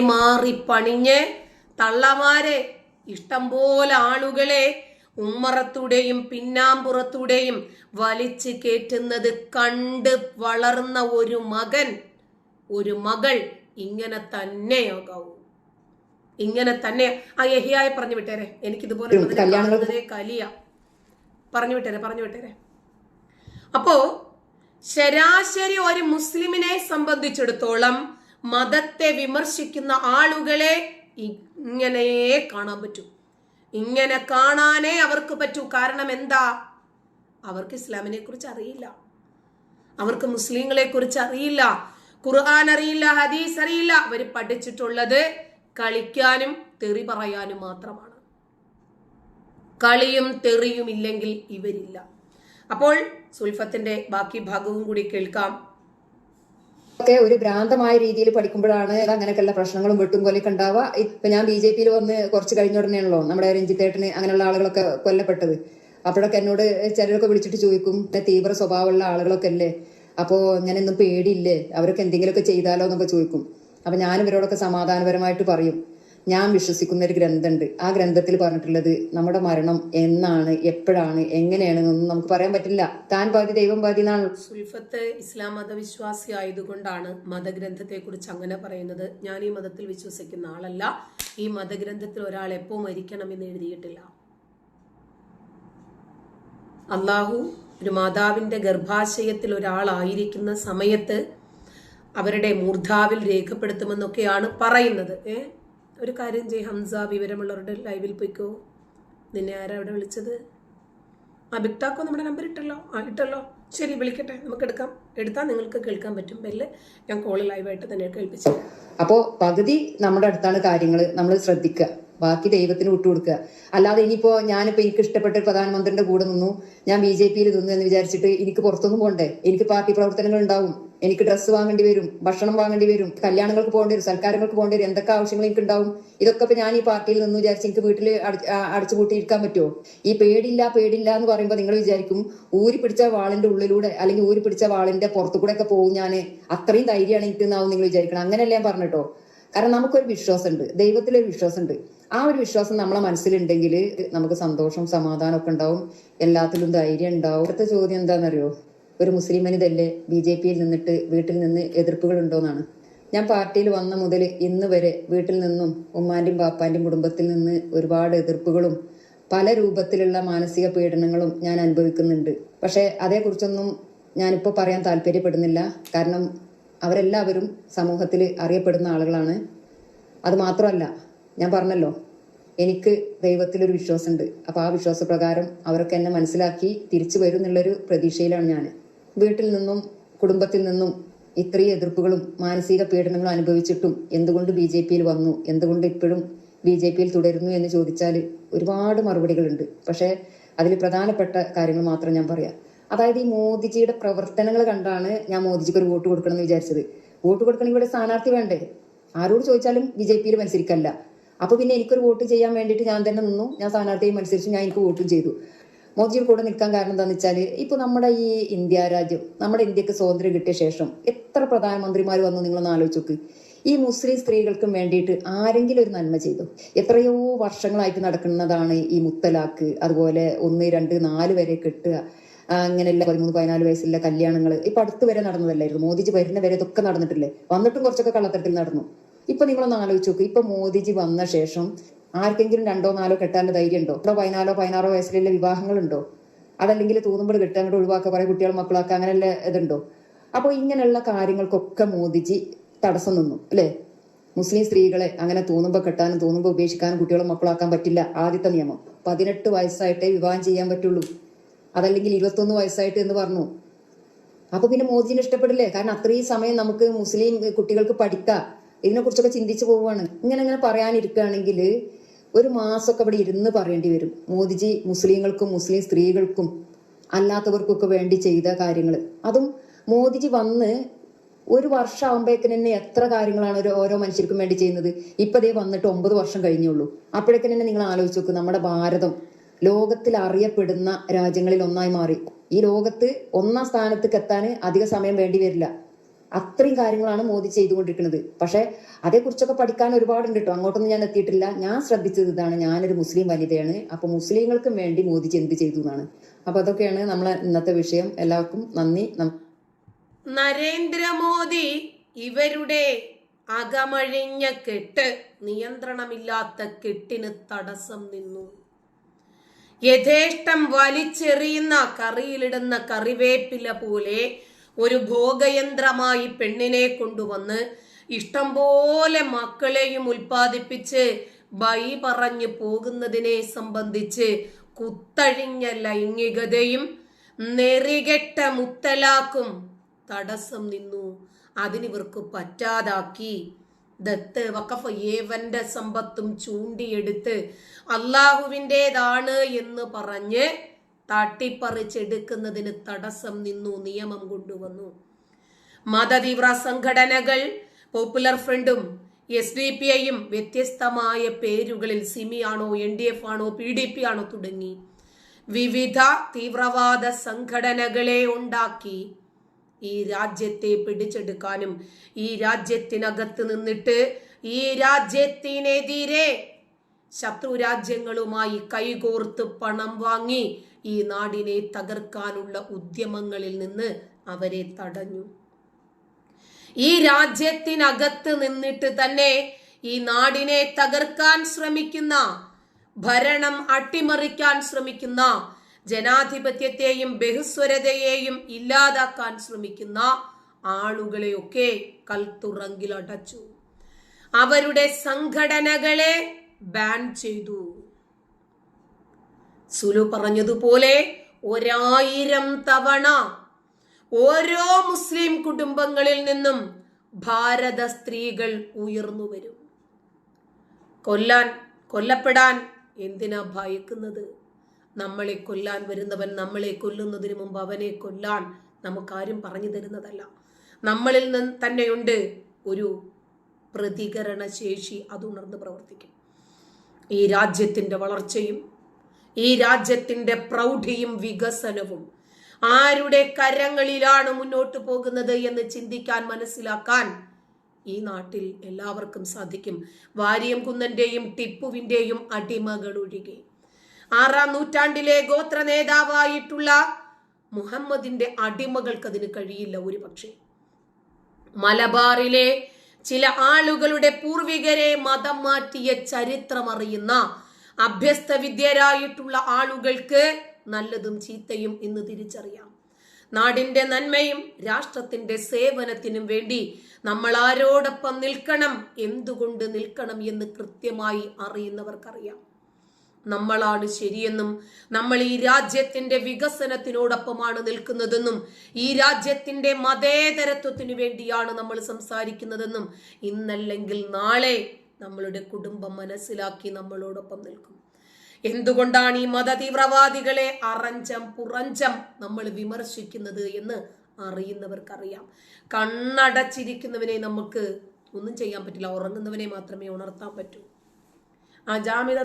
മാറി പണിഞ്ഞ് തള്ളമാരെ ഇഷ്ടം പോലെ ആളുകളെ ഉമ്മറത്തൂടെയും പിന്നാമ്പുറത്തൂടെയും വലിച്ചു കേറ്റുന്നത് കണ്ട് വളർന്ന ഒരു മകൻ ഒരു മകൾ ഇങ്ങനെ തന്നെയാകാവൂ. ഇങ്ങനെ തന്നെ ആ യഹിയായ പറഞ്ഞു വിട്ടേരെ. എനിക്കിതുപോലെ കലിയ. പറഞ്ഞു വിട്ടേരെ പറഞ്ഞു വിട്ടേരെ. അപ്പോ ശരാശരി ഒരു മുസ്ലിമിനെ സംബന്ധിച്ചിടത്തോളം മതത്തെ വിമർശിക്കുന്ന ആളുകളെ ഇങ്ങനെ കാണാൻ പറ്റൂ. ഇങ്ങനെ കാണാനേ അവർക്ക് പറ്റൂ. കാരണം എന്താ? അവർക്ക് ഇസ്ലാമിനെ കുറിച്ച് അറിയില്ല. അവർക്ക് മുസ്ലിങ്ങളെ കുറിച്ച് അറിയില്ല. ഖുർആൻ അറിയില്ല ഹദീസ് അറിയില്ല. അവർ പഠിച്ചിട്ടുള്ളത് കളിക്കാനും തെറി പറയാനും മാത്രമാണ്. കളിയും തെറിയും ഇല്ലെങ്കിൽ ഇവരില്ല. അപ്പോൾ സുൽഫത്തിന്റെ ബാക്കി ഭാഗവും കൂടി കേൾക്കാം. ഒക്കെ ഒരു ഭ്രാന്തമായ രീതിയിൽ പഠിക്കുമ്പോഴാണ് അങ്ങനെയൊക്കെയുള്ള പ്രശ്നങ്ങളും വെട്ടും കൊലയൊക്കെ ഉണ്ടാവുക. ഇപ്പൊ ഞാൻ ബി ജെ പിയിൽ വന്ന് കുറച്ച് കഴിഞ്ഞ ഉടനെയാണല്ലോ നമ്മുടെ രഞ്ജിത്തേട്ടന് അങ്ങനെയുള്ള ആളുകളൊക്കെ കൊല്ലപ്പെട്ടത്. അപ്പോഴൊക്കെ എന്നോട് ചിലരൊക്കെ വിളിച്ചിട്ട് ചോദിക്കും "പിന്നെ തീവ്ര സ്വഭാവമുള്ള ആളുകളൊക്കെ അല്ലേ? അപ്പോ ഇങ്ങനെയൊന്നും പേടിയില്ലേ? അവരൊക്കെ എന്തെങ്കിലുമൊക്കെ ചെയ്താലോ? എന്നൊക്കെ ചോദിക്കും. അപ്പൊ ഞാൻ ഇവരോടൊക്കെ സമാധാനപരമായിട്ട് പറയും. ഞാൻ വിശ്വസിക്കുന്ന ഒരു ഗ്രന്ഥമുണ്ട്. ആ ഗ്രന്ഥത്തിൽ പറഞ്ഞിട്ടുള്ളത് നമ്മുടെ മരണം എന്നാണ് എപ്പോഴാണ് എങ്ങനെയാണ് എന്നൊന്നും നമുക്ക് പറയാൻ പറ്റില്ല. താൻ പാതി ദൈവം പാതി എന്നാണ് സുൽഫത്ത് ഇസ്ലാം മതവിശ്വാസി ആയതുകൊണ്ടാണ് മതഗ്രന്ഥത്തെ കുറിച്ച് അങ്ങനെ പറയുന്നത്. ഞാൻ ഈ മതത്തിൽ വിശ്വസിക്കുന്ന ആളല്ല. ഈ മതഗ്രന്ഥത്തിൽ ഒരാൾ എപ്പോ മരിക്കണം എന്ന് എഴുതിയിട്ടില്ല. അള്ളാഹു ഒരു മാതാവിന്റെ ഗർഭാശയത്തിൽ ഒരാളായിരിക്കുന്ന സമയത്ത് അവരുടെ മൂർധാവിൽ രേഖപ്പെടുത്തുമെന്നൊക്കെയാണ് പറയുന്നത്. ഏ? ഒരു കാര്യം ചെയ് ഹംസ വിവരമുള്ളവരുടെ ലൈവിൽ പോയിക്കോ. നിന്നെ ആരാ അവിടെ വിളിച്ചത്? ആ ബിക്ടാക്കോ നമ്മുടെ നമ്പർ ഇട്ടല്ലോ. ആ ഇട്ടല്ലോ. ശരി വിളിക്കട്ടെ. നമുക്ക് എടുക്കാം. എടുത്താൽ നിങ്ങൾക്ക് കേൾക്കാൻ പറ്റും. ബെല്ല് ഞാൻ കോൾ ലൈവായിട്ട് തന്നെ കേൾപ്പിച്ചു അപ്പോൾ പകുതി നമ്മുടെ അടുത്താണ് കാര്യങ്ങൾ നമ്മൾ ശ്രദ്ധിക്കുക ബാക്കി ദൈവത്തിന് വിട്ടുകൊടുക്കുക അല്ലാതെ ഇനിയിപ്പോ ഞാനിപ്പോ എനിക്ക് ഇഷ്ടപ്പെട്ട പ്രധാനമന്ത്രിയുടെ കൂടെ നിന്നു. ഞാൻ ബി ജെ പിയിൽ നിന്നു എന്ന് വിചാരിച്ചിട്ട് എനിക്ക് പുറത്തൊന്നും പോകണ്ടേ എനിക്ക് പാർട്ടി പ്രവർത്തനങ്ങൾ ഉണ്ടാവും. എനിക്ക് ഡ്രസ്സ് വാങ്ങേണ്ടി വരും ഭക്ഷണം വാങ്ങേണ്ടി വരും കല്യാണങ്ങൾക്ക് പോകേണ്ടി വരും സൽക്കാരങ്ങൾക്ക് പോകേണ്ടി വരും എന്തൊക്കെ ആവശ്യങ്ങൾ എനിക്ക് ഉണ്ടാവും ഇതൊക്കെ ഇപ്പൊ ഞാൻ ഈ പാർട്ടിയിൽ നിന്ന് വിചാരിച്ച് എനിക്ക് വീട്ടിൽ അടച്ചുപൂട്ടിയിരിക്കാൻ പറ്റുമോ ഈ പേടില്ല പേടില്ല എന്ന് പറയുമ്പോൾ നിങ്ങൾ വിചാരിക്കും ഊരി പിടിച്ച വാളിന്റെ ഉള്ളിലൂടെ അല്ലെങ്കിൽ ഊരി പിടിച്ച വാളിന്റെ പുറത്തു കൂടെ ഒക്കെ പോകും ഞാൻ അത്രയും ധൈര്യമാണ് എനിക്ക് എന്നാവും നിങ്ങൾ വിചാരിക്കണം അങ്ങനെയല്ല ഞാൻ പറഞ്ഞിട്ടോ കാരണം നമുക്കൊരു വിശ്വാസമുണ്ട് ദൈവത്തിലൊരു വിശ്വാസമുണ്ട്. ആ ഒരു വിശ്വാസം നമ്മളെ മനസ്സിലുണ്ടെങ്കിൽ നമുക്ക് സന്തോഷം സമാധാനം ഒക്കെ ഉണ്ടാവും. എല്ലാത്തിലും ധൈര്യം ഉണ്ടാവും. അടുത്ത ചോദ്യം എന്താണെന്നറിയോ? ഒരു മുസ്ലിം വനിതല്ലേ ബി ജെ പിയിൽ നിന്നിട്ട് വീട്ടിൽ നിന്ന് എതിർപ്പുകൾ ഉണ്ടോന്നാണ് ഞാൻ പാർട്ടിയിൽ വന്ന മുതൽ ഇന്ന് വരെ വീട്ടിൽ നിന്നും ഉമ്മാന്റെയും പാപ്പാന്റെയും കുടുംബത്തിൽ നിന്ന് ഒരുപാട് എതിർപ്പുകളും പല രൂപത്തിലുള്ള മാനസിക പീഡനങ്ങളും ഞാൻ അനുഭവിക്കുന്നുണ്ട്. പക്ഷേ അതേക്കുറിച്ചൊന്നും ഞാനിപ്പോൾ പറയാൻ താല്പര്യപ്പെടുന്നില്ല. കാരണം അവരെല്ലാവരും സമൂഹത്തിൽ അറിയപ്പെടുന്ന ആളുകളാണ്. അത് മാത്രമല്ല ഞാൻ പറഞ്ഞല്ലോ എനിക്ക് ദൈവത്തിലൊരു വിശ്വാസമുണ്ട്. അപ്പോൾ ആ വിശ്വാസപ്രകാരം അവരൊക്കെ എന്നെ മനസ്സിലാക്കി തിരിച്ചു വരും എന്നുള്ളൊരു പ്രതീക്ഷയിലാണ് ഞാൻ വീട്ടിൽ നിന്നും കുടുംബത്തിൽ നിന്നും ഇത്രയും എതിർപ്പുകളും മാനസിക പീഡനങ്ങളും അനുഭവിച്ചിട്ടും എന്തുകൊണ്ട് ബി ജെ പിയിൽ വന്നു? എന്തുകൊണ്ട് ഇപ്പോഴും ബി ജെ പിയിൽ തുടരുന്നു എന്ന് ചോദിച്ചാൽ ഒരുപാട് മറുപടികളുണ്ട്. പക്ഷേ അതിൽ പ്രധാനപ്പെട്ട കാര്യങ്ങൾ മാത്രം ഞാൻ പറയാം. അതായത് ഈ മോദിജിയുടെ പ്രവർത്തനങ്ങൾ കണ്ടാണ് ഞാൻ മോദിജിക്ക് ഒരു വോട്ട് കൊടുക്കണം എന്ന് വിചാരിച്ചത്. വോട്ട് കൊടുക്കണമെങ്കിൽ ഇവിടെ സ്ഥാനാർത്ഥി വേണ്ടേ? ആരോട് ചോദിച്ചാലും ബി ജെ പിയിൽ മത്സരിക്കല്ല. അപ്പൊ പിന്നെ എനിക്കൊരു വോട്ട് ചെയ്യാൻ വേണ്ടിയിട്ട് ഞാൻ തന്നെ നിന്നു. ഞാൻ സ്ഥാനാർത്ഥിയെ മത്സരിച്ചു. ഞാൻ എനിക്ക് വോട്ടും ചെയ്തു. മോദിജിയുടെ കൂടെ നിൽക്കാൻ കാരണം എന്താണെന്ന് വെച്ചാൽ ഇപ്പൊ നമ്മുടെ ഈ ഇന്ത്യ രാജ്യം നമ്മുടെ ഇന്ത്യയ്ക്ക് സ്വാതന്ത്ര്യം കിട്ടിയ ശേഷം എത്ര പ്രധാനമന്ത്രിമാർ വന്നു നിങ്ങളൊന്ന് ആലോചിച്ച് ഈ മുസ്ലിം സ്ത്രീകൾക്കും വേണ്ടിയിട്ട് ആരെങ്കിലും ഒരു നന്മ ചെയ്തു. എത്രയോ വർഷങ്ങളായിട്ട് നടക്കുന്നതാണ് ഈ മുത്തലാക്ക് അതുപോലെ ഒന്ന് രണ്ട് നാല് വരെ കെട്ടുക അങ്ങനെയല്ല പതിമൂന്ന് പതിനാല് വയസ്സിലെ കല്യാണങ്ങൾ ഇപ്പൊ അടുത്ത് വരെ നടന്നതല്ലായിരുന്നു. മോദിജി വരുന്ന വരെ ഇതൊക്കെ നടന്നിട്ടില്ലേ? വന്നിട്ടും കുറച്ചൊക്കെ കള്ളത്തരത്തിൽ നടന്നു. ഇപ്പൊ നിങ്ങളൊന്ന് ആലോചിച്ച് നോക്ക് ഇപ്പൊ മോദിജി വന്ന ശേഷം ആർക്കെങ്കിലും രണ്ടോ നാലോ കെട്ടാനുള്ള ധൈര്യം ഉണ്ടോ ഇവിടെ പതിനാലോ പതിനാറോ വയസ്സിലുള്ള വിവാഹങ്ങളുണ്ടോ? അതല്ലെങ്കിൽ തൂന്നുമ്പോൾ കിട്ടുക അങ്ങോട്ട് ഒഴിവാക്കുക കുറെ കുട്ടികൾ മക്കളാക്കുക അങ്ങനെയുള്ള ഇതുണ്ടോ? അപ്പോൾ ഇങ്ങനെയുള്ള കാര്യങ്ങൾക്കൊക്കെ മോദിജി തടസ്സം നിന്നു അല്ലേ? മുസ്ലിം സ്ത്രീകളെ അങ്ങനെ തോന്നുമ്പോൾ കെട്ടാനും തോന്നുമ്പോൾ ഉപേക്ഷിക്കാനും കുട്ടികളും മക്കളാക്കാൻ പറ്റില്ല ആദ്യത്തെ നിയമം. പതിനെട്ട് വയസ്സായിട്ടേ വിവാഹം ചെയ്യാൻ പറ്റുള്ളൂ. അതല്ലെങ്കിൽ ഇരുപത്തൊന്ന് വയസ്സായിട്ട് എന്ന് പറഞ്ഞു. അപ്പൊ പിന്നെ മോദിജിനെ ഇഷ്ടപ്പെടില്ലേ? കാരണം അത്രയും സമയം നമുക്ക് മുസ്ലിം കുട്ടികൾക്ക് പഠിക്കാം. ഇതിനെ കുറിച്ചൊക്കെ ചിന്തിച്ചു പോവുകയാണ്. ഇങ്ങനെ ഇങ്ങനെ പറയാനിരിക്കുകയാണെങ്കിൽ ഒരു മാസമൊക്കെ ഇവിടെ ഇരുന്ന് പറയേണ്ടി വരും. മോദിജി മുസ്ലിങ്ങൾക്കും മുസ്ലിം സ്ത്രീകൾക്കും അല്ലാത്തവർക്കൊക്കെ വേണ്ടി ചെയ്ത കാര്യങ്ങൾ അതും മോദിജി വന്ന് ഒരു വർഷം ആകുമ്പോഴേക്കിന് തന്നെ എത്ര കാര്യങ്ങളാണ് ഒരു ഓരോ മനുഷ്യർക്കും വേണ്ടി ചെയ്യുന്നത്? ഇപ്പം ദേ വന്നിട്ട് ഒമ്പത് വർഷം കഴിഞ്ഞുള്ളൂ അപ്പോഴേക്കും തന്നെ നിങ്ങൾ ആലോചിച്ച് നോക്ക് നമ്മുടെ ഭാരതം ലോകത്തിൽ അറിയപ്പെടുന്ന രാജ്യങ്ങളിൽ ഒന്നായി മാറി. ഈ ലോകത്ത് ഒന്നാം സ്ഥാനത്തേക്ക് എത്താൻ അധിക സമയം വേണ്ടി വരില്ല. അത്രയും കാര്യങ്ങളാണ് മോദി ചെയ്തുകൊണ്ടിരിക്കുന്നത്. പക്ഷെ അതേക്കുറിച്ചൊക്കെ പഠിക്കാൻ ഒരുപാടുണ്ട് കേട്ടോ അങ്ങോട്ടൊന്നും ഞാൻ എത്തിയിട്ടില്ല. ഞാൻ ശ്രദ്ധിച്ചത് ഇതാണ്. ഞാനൊരു മുസ്ലിം വനിതയാണ്. അപ്പൊ മുസ്ലിങ്ങൾക്കും വേണ്ടി മോദി എന്ത് ചെയ്തു എന്നാണ്. അപ്പൊ അതൊക്കെയാണ് നമ്മളെ ഇന്നത്തെ വിഷയം. എല്ലാവർക്കും നന്ദി. നരേന്ദ്രമോദി ഇവരുടെ അകമഴിഞ്ഞ കെട്ട് നിയന്ത്രണമില്ലാത്ത കെട്ടിന് തടസ്സം നിന്നു. യഥേഷ്ടം വലിച്ചെറിയുന്ന കറിയിലിടുന്ന കറിവേപ്പില പോലെ ഒരു ഭോഗയന്ത്രമായി പെണ്ണിനെ കൊണ്ടുവന്ന് ഇഷ്ടം പോലെ മക്കളെയും ഉൽപ്പാദിപ്പിച്ച് ബൈ പറഞ്ഞു പോകുന്നതിനെ സംബന്ധിച്ച് കുത്തഴിഞ്ഞ ലൈംഗികതയും നെറികെട്ട മുത്തലാക്കും തടസ്സം നിന്നു. അതിനിവർക്ക് പറ്റാതാക്കി. ദത്ത് വഖഫ് ഏവന്റെ സമ്പത്തും ചൂണ്ടിയെടുത്ത് അള്ളാഹുവിന്റെതാണ് എന്ന് പറഞ്ഞ് തട്ടിപ്പറിച്ചെടുക്കുന്നതിന് തടസ്സം നിന്നു നിയമം കൊണ്ടുവന്നു. മതതീവ്ര സംഘടനകൾ പോപ്പുലർ ഫ്രണ്ടും എസ് ഡി പി ഐയും വ്യത്യസ്തമായ പേരുകളിൽ സിമി ആണോ എൻ ഡി എഫ് ആണോ പി ഡി പി ആണോ തുടങ്ങി. വിവിധ തീവ്രവാദ സംഘടനകളെ ഉണ്ടാക്കി ഈ രാജ്യത്തെ പിടിച്ചെടുക്കാനും ഈ രാജ്യത്തിനകത്ത് നിന്നിട്ട് ഈ രാജ്യത്തിനെതിരെ ശത്രു രാജ്യങ്ങളുമായി കൈകോർത്ത് പണം വാങ്ങി ഈ നാടിനെ തകർക്കാനുള്ള ഉദ്യമങ്ങളിൽ നിന്ന് അവരെ തടഞ്ഞു. ഈ രാജ്യത്തിനകത്ത് നിന്നിട്ട് തന്നെ ഈ നാടിനെ തകർക്കാൻ ശ്രമിക്കുന്ന ഭരണം അട്ടിമറിക്കാൻ ശ്രമിക്കുന്ന ജനാധിപത്യത്തെയും ബഹുസ്വരതയെയും ഇല്ലാതാക്കാൻ ശ്രമിക്കുന്ന ആളുകളെയൊക്കെ കൽത്തുറങ്കിലടച്ചു അവരുടെ സംഘടനകളെ ബാൻ ചെയ്തു. സുലു പറഞ്ഞതുപോലെ ഒരായിരം തവണ ഓരോ മുസ്ലിം കുടുംബങ്ങളിൽ നിന്നും ഭാരത സ്ത്രീകൾ ഉയർന്നു വരും. കൊല്ലാൻ കൊല്ലപ്പെടാൻ എന്തിനാ ഭയക്കുന്നത്? നമ്മളെ കൊല്ലാൻ വരുന്നവൻ നമ്മളെ കൊല്ലുന്നതിന് മുമ്പ് അവനെ കൊല്ലാൻ നമുക്കാരും പറഞ്ഞു തരുന്നതല്ല. നമ്മളിൽ നിന്ന് തന്നെയുണ്ട് ഒരു പ്രതികരണ ശേഷി അത് ഉണർന്ന് പ്രവർത്തിക്കും. ഈ രാജ്യത്തിന്റെ വളർച്ചയും ഈ രാജ്യത്തിന്റെ പ്രൗഢിയും വികസനവും ആരുടെ കരങ്ങളിലാണ് മുന്നോട്ട് പോകുന്നത് എന്ന് ചിന്തിക്കാൻ മനസ്സിലാക്കാൻ ഈ നാട്ടിൽ എല്ലാവർക്കും സാധിക്കും. വാര്യം കുന്നന്റെയും ടിപ്പുവിന്റെയും അടിമകൾ ഒഴികെ ആറാം നൂറ്റാണ്ടിലെ ഗോത്ര നേതാവായിട്ടുള്ള മുഹമ്മദിന്റെ അടിമകൾക്ക് അതിന് കഴിയില്ല ഒരു പക്ഷേ മലബാറിലെ ചില ആളുകളുടെ പൂർവികരെ മതം മാറ്റിയ ചരിത്രമറിയുന്ന അഭ്യസ്ത വിദ്യരായിട്ടുള്ള ആളുകൾക്ക് നല്ലതും ചീത്തയും ഇന്ന് തിരിച്ചറിയാം. നാടിന്റെ നന്മയും രാഷ്ട്രത്തിന്റെ സേവനത്തിനും വേണ്ടി നമ്മൾ ആരോടൊപ്പം നിൽക്കണം. എന്തുകൊണ്ട് നിൽക്കണം എന്ന് കൃത്യമായി അറിയുന്നവർക്കറിയാം. നമ്മളാണ് ശരിയെന്നും നമ്മൾ ഈ രാജ്യത്തിന്റെ വികസനത്തിനോടൊപ്പമാണ് നിൽക്കുന്നതെന്നും ഈ രാജ്യത്തിന്റെ മതേതരത്വത്തിനു വേണ്ടിയാണ് നമ്മൾ സംസാരിക്കുന്നതെന്നും ഇന്നല്ലെങ്കിൽ നാളെ നമ്മളുടെ കുടുംബം മനസ്സിലാക്കി നമ്മളോടൊപ്പം നിൽക്കും. എന്തുകൊണ്ടാണ് ഈ മത തീവ്രവാദികളെ അറഞ്ചം പുറഞ്ചം നമ്മൾ വിമർശിക്കുന്നത് എന്ന് അറിയുന്നവർക്കറിയാം. കണ്ണടച്ചിരിക്കുന്നവനെ നമുക്ക് ഒന്നും ചെയ്യാൻ പറ്റില്ല. ഉറങ്ങുന്നവനെ മാത്രമേ ഉണർത്താൻ പറ്റൂ. ആ ജാമ്യത